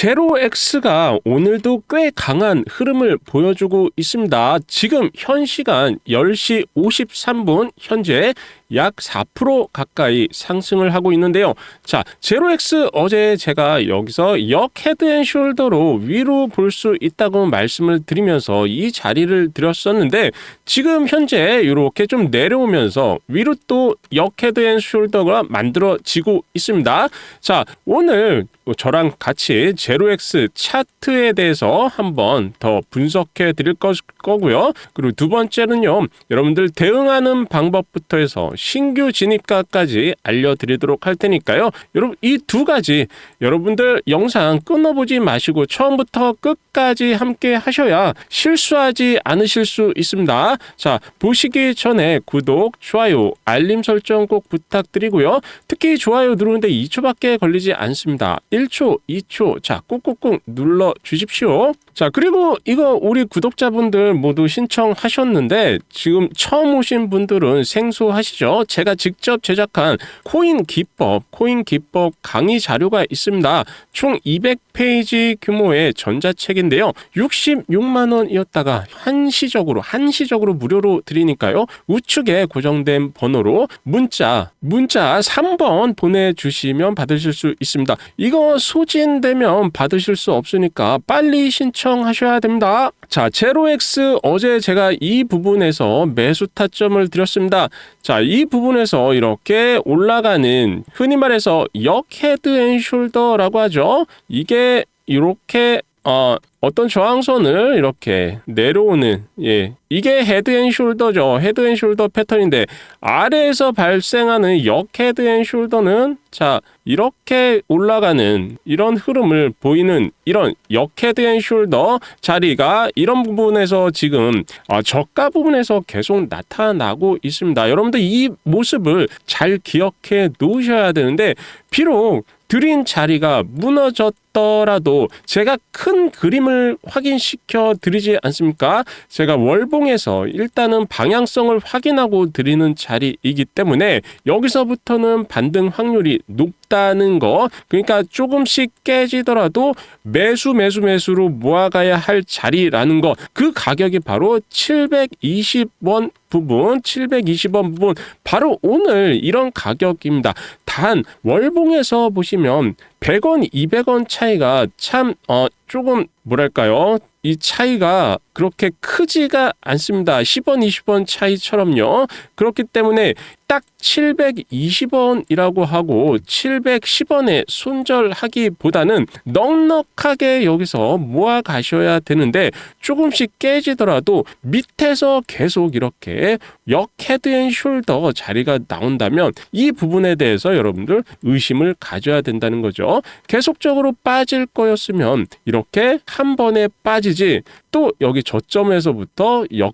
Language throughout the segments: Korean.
제로엑스가 오늘도 꽤 강한 흐름을 보여주고 있습니다. 지금 현 시간 10시 53분 현재 약 4% 가까이 상승을 하고 있는데요. 자, 제로엑스 어제 제가 여기서 역 헤드앤숄더로 위로 볼 수 있다고 말씀을 드리면서 이 자리를 드렸었는데 지금 현재 이렇게 좀 내려오면서 위로 또 역 헤드앤숄더가 만들어지고 있습니다. 자, 오늘 저랑 같이 제로엑스 차트에 대해서 한번 더 분석해 드릴 거, 거고요. 그리고 두 번째는요. 여러분들 대응하는 방법부터 해서 신규 진입가까지 알려드리도록 할 테니까요. 여러분 이 두 가지 여러분들 영상 끊어보지 마시고 처음부터 끝까지 함께 하셔야 실수하지 않으실 수 있습니다. 자 보시기 전에 구독, 좋아요, 알림 설정 꼭 부탁드리고요. 특히 좋아요 누르는데 2초밖에 걸리지 않습니다. 1초, 2초 자 꾹꾹꾹 눌러 주십시오. 자 그리고 이거 우리 구독자분들 모두 신청하셨는데 지금 처음 오신 분들은 생소하시죠? 제가 직접 제작한 코인 기법, 코인 기법 강의 자료가 있습니다. 총 200페이지 규모의 전자책인데요. 66만 원이었다가 한시적으로 한시적으로 무료로 드리니까요. 우측에 고정된 번호로 문자 문자 3번 보내 주시면 받으실 수 있습니다. 이거 소진되면 받으실 수 없으니까 빨리 신청 하셔야 됩니다. 자, 제로엑스 어제 제가 이 부분에서 매수 타점을 드렸습니다. 자, 이 부분에서 이렇게 올라가는 흔히 말해서 역 헤드 앤 숄더라고 하죠. 이게 이렇게 어, 어떤 저항선을 이렇게 내려오는 예 이게 헤드 앤 숄더죠. 헤드 앤 숄더 패턴인데 아래에서 발생하는 역 헤드 앤 숄더는 자 이렇게 올라가는 이런 흐름을 보이는 이런 역 헤드 앤 숄더 자리가 이런 부분에서 지금 아, 저가 부분에서 계속 나타나고 있습니다. 여러분들 이 모습을 잘 기억해 놓으셔야 되는데 비록 드린 자리가 무너졌더라도 제가 큰 그림을 확인시켜 드리지 않습니까? 제가 월봉에서 일단은 방향성을 확인하고 드리는 자리이기 때문에 여기서부터는 반등 확률이 높다는 거 그러니까 조금씩 깨지더라도 매수 매수 매수로 모아가야 할 자리라는 거 그 가격이 바로 720원 부분 720원 부분 바로 오늘 이런 가격입니다. 단 월봉에서 보시면 100원, 200원 차이가 참 어, 조금 뭐랄까요? 이 차이가 그렇게 크지가 않습니다. 10원, 20원 차이처럼요. 그렇기 때문에 딱 720원이라고 하고 710원에 손절하기보다는 넉넉하게 여기서 모아 가셔야 되는데 조금씩 깨지더라도 밑에서 계속 이렇게 역 헤드 앤 숄더 자리가 나온다면 이 부분에 대해서 여러분들 의심을 가져야 된다는 거죠. 계속적으로 빠질 거였으면 이렇게 한 번에 빠지지 또 여기 저점에서부터 앤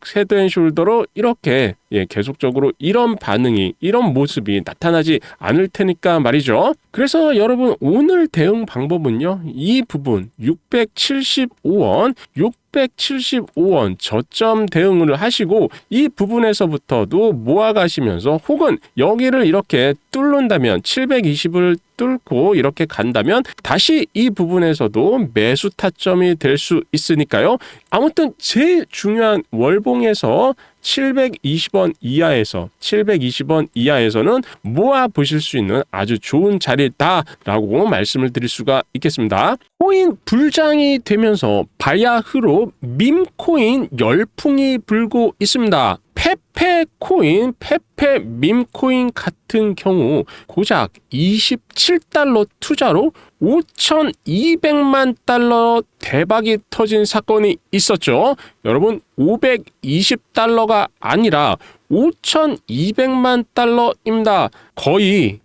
숄더로 이렇게 예, 계속적으로 이런 반응이 이런 모습이 나타나지 않을 테니까 말이죠. 그래서 여러분 오늘 대응 방법은요. 이 부분 675원 675원 저점 대응을 하시고 이 부분에서부터도 모아가시면서 혹은 여기를 이렇게 뚫는다면 720을 뚫고 이렇게 간다면 다시 이 부분에서도 매수 타점이 될 수 있으니까요. 아무튼 제일 중요한 월봉에서 720원 이하에서 720원 이하에서는 모아 보실 수 있는 아주 좋은 자리다라고 말씀을 드릴 수가 있겠습니다. 코인 불장이 되면서 바야흐로 밈코인 열풍이 불고 있습니다. 페페 코인, 페페 밈코인 같은 경우 고작 27달러 투자로 5,200만 달러 대박이 터진 사건이 있었죠. 여러분, 520달러가 아니라 5,200만 달러입니다. 거의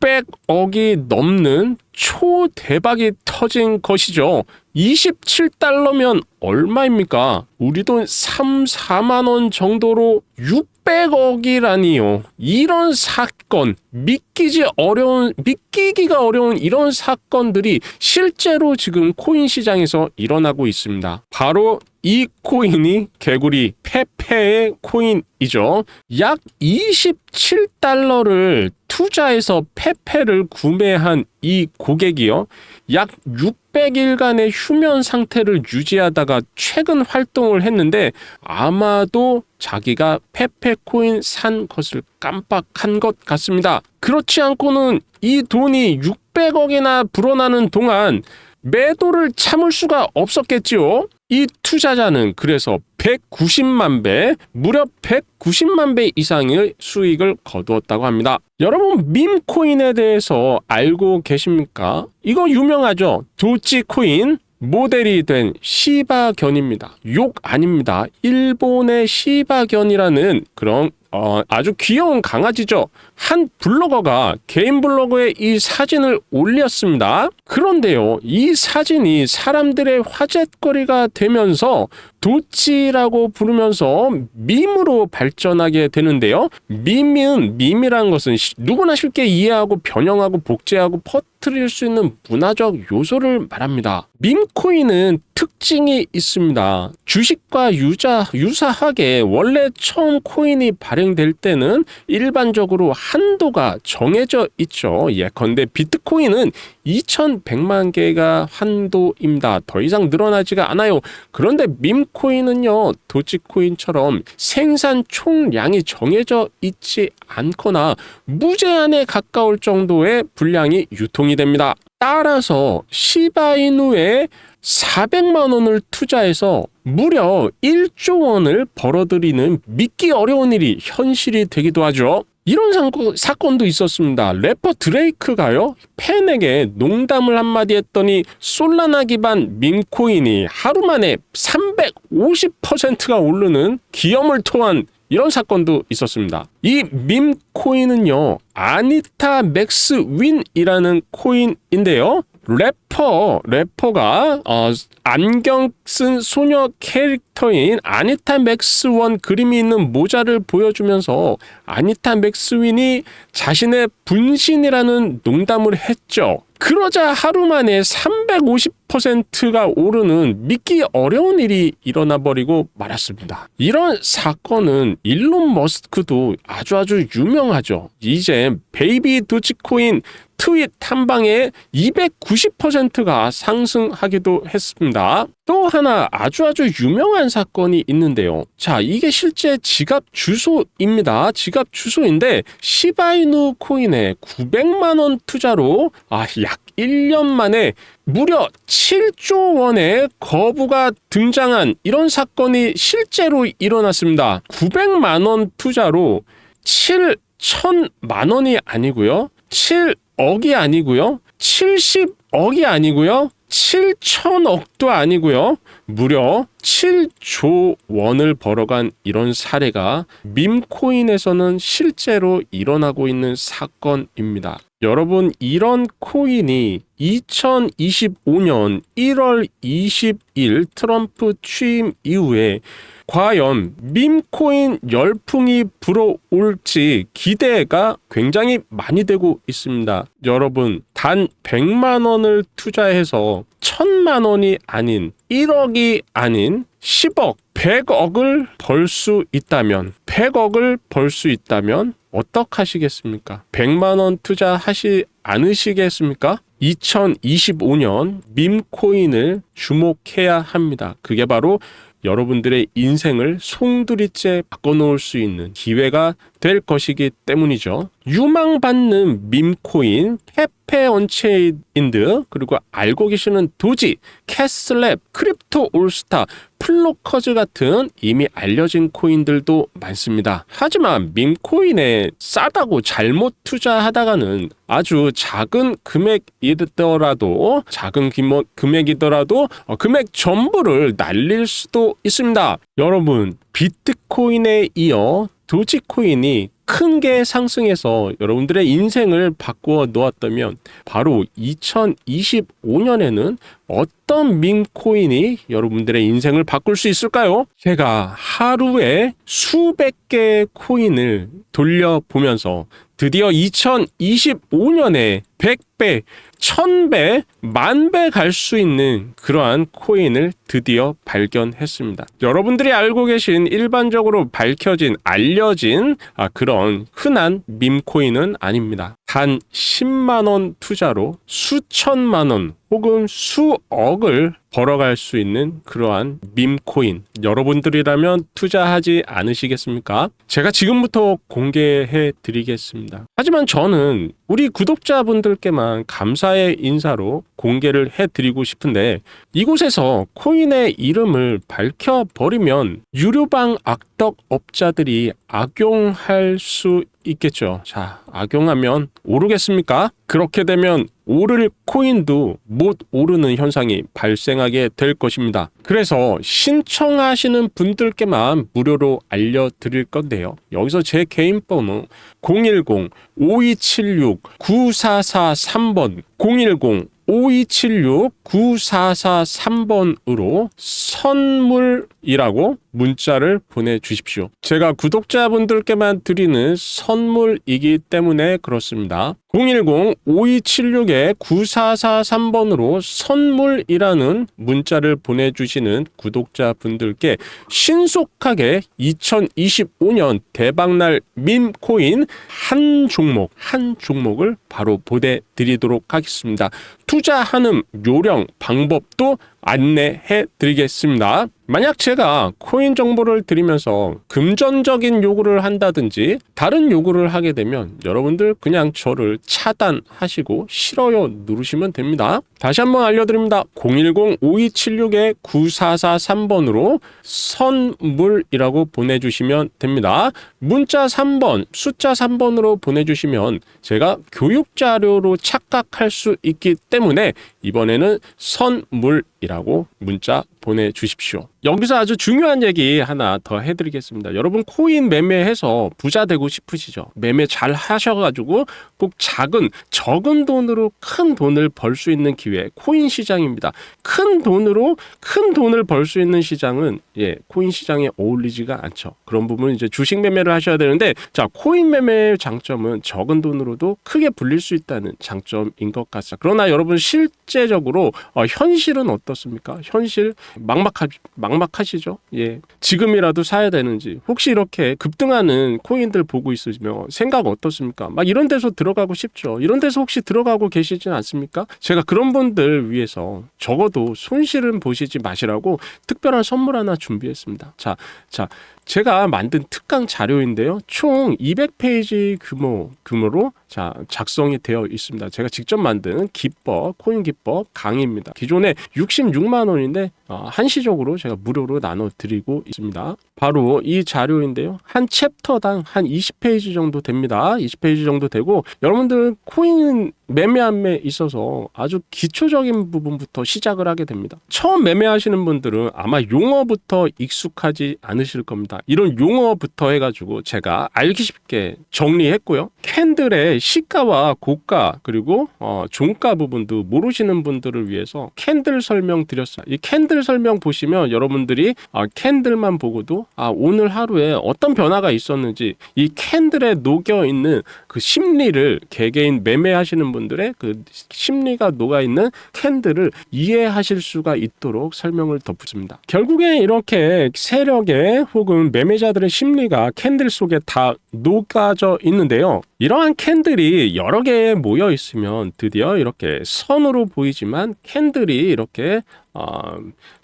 600억이 넘는 초대박이 터진 것이죠. 27달러면 얼마입니까? 우리 돈 3, 4만 원 정도로 600억이라니요. 이런 사건, 믿기지 어려운, 믿기기가 어려운 이런 사건들이 실제로 지금 코인 시장에서 일어나고 있습니다. 바로 이 코인이 개구리 페페의 코인이죠. 약 27달러를 투자해서 페페를 구매한 이 고객이요. 약 600일간의 휴면 상태를 유지하다가 최근 활동을 했는데 아마도 자기가 페페 코인 산 것을 깜빡한 것 같습니다. 그렇지 않고는 이 돈이 600억이나 불어나는 동안 매도를 참을 수가 없었겠지요. 이 투자자는 그래서 190만 배, 무려 190만 배 이상의 수익을 거두었다고 합니다. 여러분 밈코인에 대해서 알고 계십니까? 이거 유명하죠. 도치코인 모델이 된 시바견입니다. 욕 아닙니다. 일본의 시바견이라는 그런 어, 아주 귀여운 강아지죠. 한 블로거가 개인 블로그에 이 사진을 올렸습니다. 그런데요, 이 사진이 사람들의 화제거리가 되면서 도치라고 부르면서 밈으로 발전하게 되는데요. 밈은 밈이라는 것은 시- 누구나 쉽게 이해하고 변형하고 복제하고 퍼뜨릴 수 있는 문화적 요소를 말합니다. 밈코인은 특징이 있습니다. 주식과 유자, 유사하게 원래 처음 코인이 발행 될 때는 일반적으로 한도가 정해져 있죠. 예컨대 비트코인은 2100만 개가 한도입니다. 더 이상 늘어나지가 않아요. 그런데 밈코인은요, 도지코인처럼 생산 총량이 정해져 있지 않거나 무제한에 가까울 정도의 분량이 유통이 됩니다. 따라서 시바이누에 400만 원을 투자해서 무려 1조 원을 벌어들이는 믿기 어려운 일이 현실이 되기도 하죠. 이런 사건, 사건도 있었습니다. 래퍼 드레이크가요, 팬에게 농담을 한마디 했더니 솔라나 기반 밈코인이 하루 만에 350%가 오르는 기염을 토한 이런 사건도 있었습니다. 이 밈 코인은요, 아니타 맥스 윈이라는 코인인데요. 래퍼, 래퍼가 어, 안경 쓴 소녀 캐릭터인 아니타 맥스원 그림이 있는 모자를 보여주면서 아니타 맥스윈이 자신의 분신이라는 농담을 했죠. 그러자 하루 만에 350%가 오르는 믿기 어려운 일이 일어나 버리고 말았습니다. 이런 사건은 일론 머스크도 아주 아주 유명하죠. 이제 베이비 도치코인 트윗 한 방에 290%가 상승하기도 했습니다. 또 하나 아주 아주 유명한 사건이 있는데요. 자, 이게 실제 지갑 주소입니다. 지갑 주소인데 시바이누 코인에 900만 원 투자로 아, 약 1년 만에 무려 7조 원의 거부가 등장한 이런 사건이 실제로 일어났습니다. 900만 원 투자로 7천만 원이 아니고요. 7 억이 아니고요. 70억이 아니고요. 7천억도 아니고요. 무려 7조 원을 벌어간 이런 사례가 밈코인에서는 실제로 일어나고 있는 사건입니다. 여러분, 이런 코인이 2025년 1월 20일 트럼프 취임 이후에 과연 밈코인 열풍이 불어올지 기대가 굉장히 많이 되고 있습니다. 여러분, 단 100만 원을 투자해서 1000만 원이 아닌 1억이 아닌 10억, 100억을 벌 수 있다면, 100억을 벌 수 있다면 어떡하시겠습니까? 100만 원 투자하시 않으시겠습니까? 2025년 밈코인을 주목해야 합니다. 그게 바로 여러분들의 인생을 송두리째 바꿔놓을 수 있는 기회가 될 것이기 때문이죠. 유망받는 밈코인, 페페 언체인드, 그리고 알고 계시는 도지, 캐슬랩, 크립토 올스타, 플로커즈 같은 이미 알려진 코인들도 많습니다. 하지만 밈코인에 싸다고 잘못 투자하다가는 아주 작은 금액이더라도 작은 금액이더라도 어, 금액 전부를 날릴 수도 있습니다. 여러분 비트코인에 이어 도지코인이 큰 게 상승해서 여러분들의 인생을 바꾸어 놓았다면 바로 2025년에는 어떤 밈코인이 여러분들의 인생을 바꿀 수 있을까요? 제가 하루에 수백 개의 코인을 돌려보면서 드디어 2025년에 100배, 1000배, 만배 갈 수 있는 그러한 코인을 드디어 발견했습니다. 여러분들이 알고 계신 일반적으로 밝혀진 알려진 아, 그런 흔한 밈 코인은 아닙니다. 단 10만 원 투자로 수천만 원 혹은 수억을 벌어갈 수 있는 그러한 밈 코인. 여러분들이라면 투자하지 않으시겠습니까? 제가 지금부터 공개해 드리겠습니다. 하지만 저는 우리 구독자분들께만 감사의 인사로 공개를 해 드리고 싶은데 이곳에서 코인의 이름을 밝혀 버리면 유료방 악덕 업자들이 악용할 수 있겠죠. 자, 악용하면 오르겠습니까? 그렇게 되면 오를 코인도 못 오르는 현상이 발생하게 될 것입니다. 그래서 신청하시는 분들께만 무료로 알려드릴 건데요. 여기서 제 개인 번호 010-5276-9443번 010 5276-9443번으로 선물이라고 문자를 보내주십시오. 제가 구독자분들께만 드리는 선물이기 때문에 그렇습니다. 010-5276-9443번으로 선물이라는 문자를 보내주시는 구독자분들께 신속하게 2025년 대박날 밈코인 한 종목, 한 종목을 바로 보내드리도록 하겠습니다. 투자하는 요령, 방법도 안내해 드리겠습니다. 만약 제가 코인 정보를 드리면서 금전적인 요구를 한다든지 다른 요구를 하게 되면 여러분들 그냥 저를 차단하시고 싫어요 누르시면 됩니다. 다시 한번 알려드립니다. 010-5276-9443번으로 선물이라고 보내주시면 됩니다. 문자 3번, 숫자 3번으로 보내주시면 제가 교육자료로 착각할 수 있기 때문에 이번에는 선물이라고 문자 보내주십시오. 여기서 아주 중요한 얘기 하나 더 해드리겠습니다. 여러분 코인 매매해서 부자 되고 싶으시죠? 매매 잘 하셔가지고 꼭 작은 적은 돈으로 큰 돈을 벌 수 있는 기회 코인 시장입니다. 큰 돈으로 큰 돈을 벌 수 있는 시장은 예 코인 시장에 어울리지가 않죠. 그런 부분 이제 주식 매매를 하셔야 되는데 자 코인 매매의 장점은 적은 돈으로도 크게 불릴 수 있다는 장점인 것 같습니다. 그러나 여러분 실제적으로 어, 현실은 어떻습니까? 현실 막막하 막 막하시죠? 예. 지금이라도 사야 되는지 혹시 이렇게 급등하는 코인들 보고 있으시면 생각 어떻습니까? 막 이런 데서 들어가고 싶죠. 이런 데서 혹시 들어가고 계시진 않습니까? 제가 그런 분들 위해서 적어도 손실은 보시지 마시라고 특별한 선물 하나 준비했습니다. 자, 자, 제가 만든 특강 자료인데요. 총 200페이지 규모 규모로 자 작성이 되어 있습니다. 제가 직접 만든 기법 코인 기법 강의입니다. 기존에 66만 원인데 어, 한시적으로 제가 무료로 나눠 드리고 있습니다. 바로 이 자료인데요. 한 챕터당 한 20페이지 정도 됩니다. 20페이지 정도 되고 여러분들 코인 매매함에 있어서 아주 기초적인 부분부터 시작을 하게 됩니다. 처음 매매하시는 분들은 아마 용어부터 익숙하지 않으실 겁니다. 이런 용어부터 해가지고 제가 알기 쉽게 정리했고요. 캔들의 시가와 고가 그리고 어, 종가 부분도 모르시는 분들을 위해서 캔들 설명 드렸어요. 이 캔들 설명 보시면 여러분들이 어, 캔들만 보고도 아 오늘 하루에 어떤 변화가 있었는지 이 캔들에 녹여 있는 그 심리를 개개인 매매하시는 분 들의 그 심리가 녹아 있는 캔들을 이해하실 수가 있도록 설명을 덧붙입니다. 결국에 이렇게 세력의 혹은 매매자들의 심리가 캔들 속에 다 녹아져 있는데요. 이러한 캔들이 여러 개 모여 있으면 드디어 이렇게 선으로 보이지만 캔들이 이렇게 어,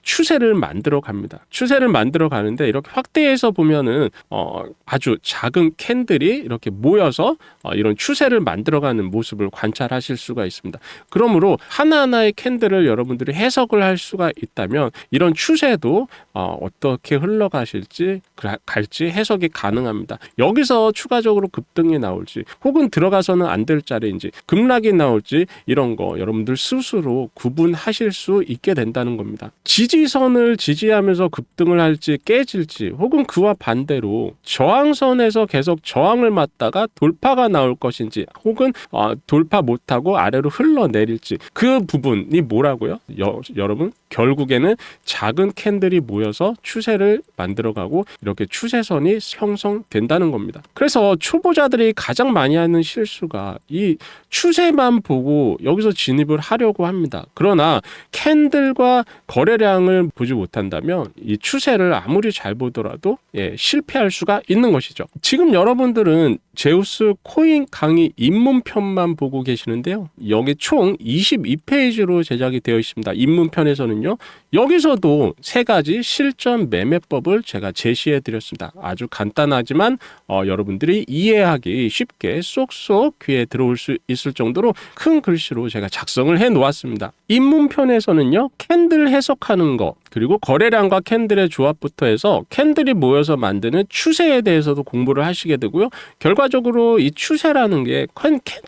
추세를 만들어 갑니다. 추세를 만들어 가는데 이렇게 확대해서 보면은 어, 아주 작은 캔들이 이렇게 모여서 어, 이런 추세를 만들어 가는 모습을 관찰하실 수가 있습니다. 그러므로 하나하나의 캔들을 여러분들이 해석을 할 수가 있다면 이런 추세도 어, 어떻게 흘러가실지 갈지 해석이 가능합니다. 여기서 추가적으로 급등이 나올지 혹은 들어가서는 안 될 자리인지 급락이 나올지 이런 거 여러분들 스스로 구분하실 수 있게 된다는 된다는 겁니다. 지지 선을 지지하면서 급등을 할지 깨질지 혹은 그와 반대로 저항선에서 계속 저항을 맞다가 돌파가 나올 것인지 혹은 어, 돌파 못하고 아래로 흘러내릴지 그 부분이 뭐라고요? 여, 여러분 결국에는 작은 캔들이 모여서 추세를 만들어가고 이렇게 추세선이 형성된다는 겁니다. 그래서 초보자들이 가장 많이 하는 실수가 이 추세만 보고 여기서 진입을 하려고 합니다. 그러나 캔들과 거래량 을 보지 못한다면 이 추세를 아무리 잘 보더라도 예, 실패할 수가 있는 것이죠. 지금 여러분들은 제우스 코인 강의 입문편만 보고 계시는데요. 여기 총 22페이지로 제작이 되어 있습니다. 입문편에서는요. 여기서도 세 가지 실전 매매법을 제가 제시해 드렸습니다. 아주 간단하지만 어, 여러분들이 이해하기 쉽게 쏙쏙 귀에 들어올 수 있을 정도로 큰 글씨로 제가 작성을 해 놓았습니다. 입문편에서는요. 캔들 해석하는 거 그리고 거래량과 캔들의 조합부터 해서 캔들이 모여서 만드는 추세에 대해서도 공부를 하시게 되고요. 결과적으로 이 추세라는 게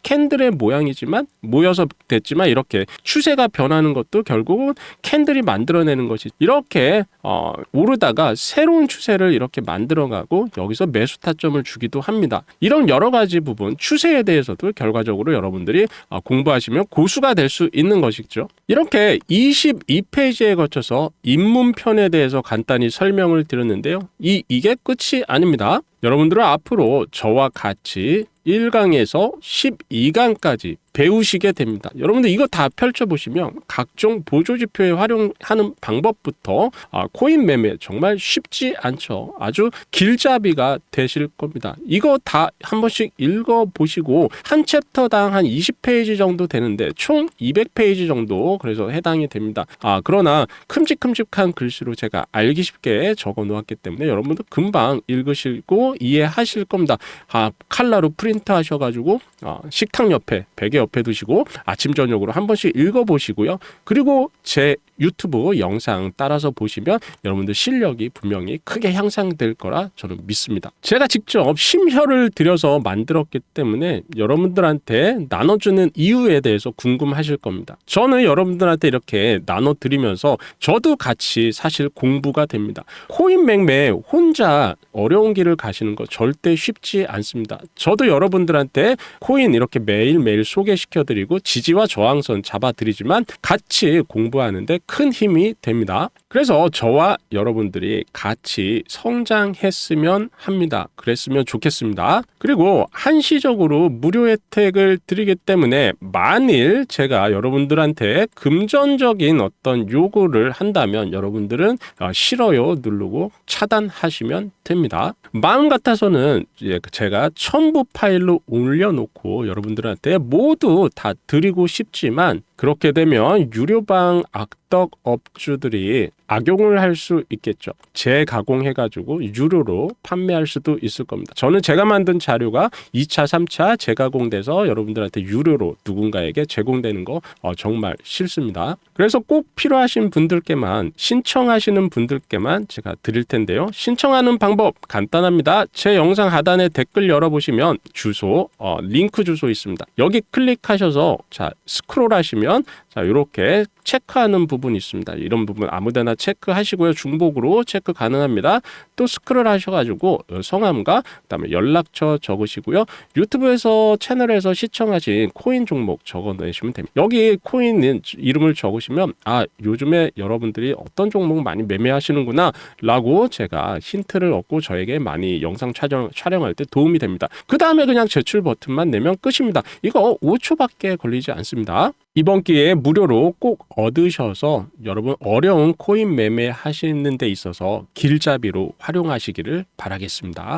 캔들의 모양이지만 모여서 됐지만 이렇게 추세가 변하는 것도 결국은 캔들이 만들어 내는 것이 이렇게 어, 오르다가 새로운 추세를 이렇게 만들어가고 여기서 매수 타점을 주기도 합니다. 이런 여러 가지 부분 추세에 대해서도 결과적으로 여러분들이 어, 공부하시면 고수가 될 수 있는 것이죠. 이렇게 22페이지에 거쳐서 입문편에 대해서 간단히 설명을 드렸는데요. 이 이게 끝이 아닙니다. 여러분들은 앞으로 저와 같이 1강에서 12강까지 배우시게 됩니다. 여러분들 이거 다 펼쳐보시면 각종 보조지표에 활용하는 방법부터 아, 코인 매매 정말 쉽지 않죠. 아주 길잡이가 되실 겁니다. 이거 다 한 번씩 읽어보시고 한 챕터당 한 20페이지 정도 되는데 총 200페이지 정도 그래서 해당이 됩니다. 아 그러나 큼직큼직한 글씨로 제가 알기 쉽게 적어 놓았기 때문에 여러분들 금방 읽으시고 이해하실 겁니다. 아 칼라로 프린트 하셔가지고 아, 식탁 옆에 베개 옆에 두시고 아침 저녁으로 한 번씩 읽어 보시고요. 그리고 제 유튜브 영상 따라서 보시면 여러분들 실력이 분명히 크게 향상될 거라 저는 믿습니다. 제가 직접 심혈을 들여서 만들었기 때문에 여러분들한테 나눠주는 이유에 대해서 궁금하실 겁니다. 저는 여러분들한테 이렇게 나눠드리면서 저도 같이 사실 공부가 됩니다. 코인 매매 혼자 어려운 길을 가시는 거 절대 쉽지 않습니다. 저도 여러분들한테 코인 이렇게 매일매일 소개 시켜드리고 지지와 저항선 잡아드리지만 같이 공부하는데 큰 힘이 됩니다. 그래서 저와 여러분들이 같이 성장했으면 합니다. 그랬으면 좋겠습니다. 그리고 한시적으로 무료 혜택을 드리기 때문에 만일 제가 여러분들한테 금전적인 어떤 요구를 한다면 여러분들은 어, 싫어요 누르고 차단하시면 됩니다. 마음 같아서는 예, 제가 첨부 파일로 올려놓고 여러분들한테 모두 다 드리고 싶지만 그렇게 되면 유료방 악덕 업주들이 악용을 할 수 있겠죠. 재가공해가지고 유료로 판매할 수도 있을 겁니다. 저는 제가 만든 자료가 2차, 3차 재가공돼서 여러분들한테 유료로 누군가에게 제공되는 거 어, 정말 싫습니다. 그래서 꼭 필요하신 분들께만 신청하시는 분들께만 제가 드릴 텐데요. 신청하는 방법 간단합니다. 제 영상 하단에 댓글 열어보시면 주소, 어, 링크 주소 있습니다. 여기 클릭하셔서 자 스크롤하시면 자 이렇게 체크하는 부분 이 있습니다. 이런 부분 아무데나 체크하시고요. 중복으로 체크 가능합니다. 또 스크롤 하셔가지고 어, 성함과 그다음에 연락처 적으시고요. 유튜브에서 채널에서 시청하신 코인 종목 적어내시면 됩니다. 여기 코인 이름을 적으시면 아 요즘에 여러분들이 어떤 종목 많이 매매하시는구나 라고 제가 힌트를 얻고 저에게 많이 영상 촬영 촬영할 때 도움이 됩니다. 그 다음에 그냥 제출 버튼만 내면 끝입니다. 이거 5초밖에 걸리지 않습니다. 이번 기회에 무료로 꼭 얻으셔서 여러분 어려운 코인 매매 하시는 데 있어서 길잡이로 활용하시기를 바라겠습니다.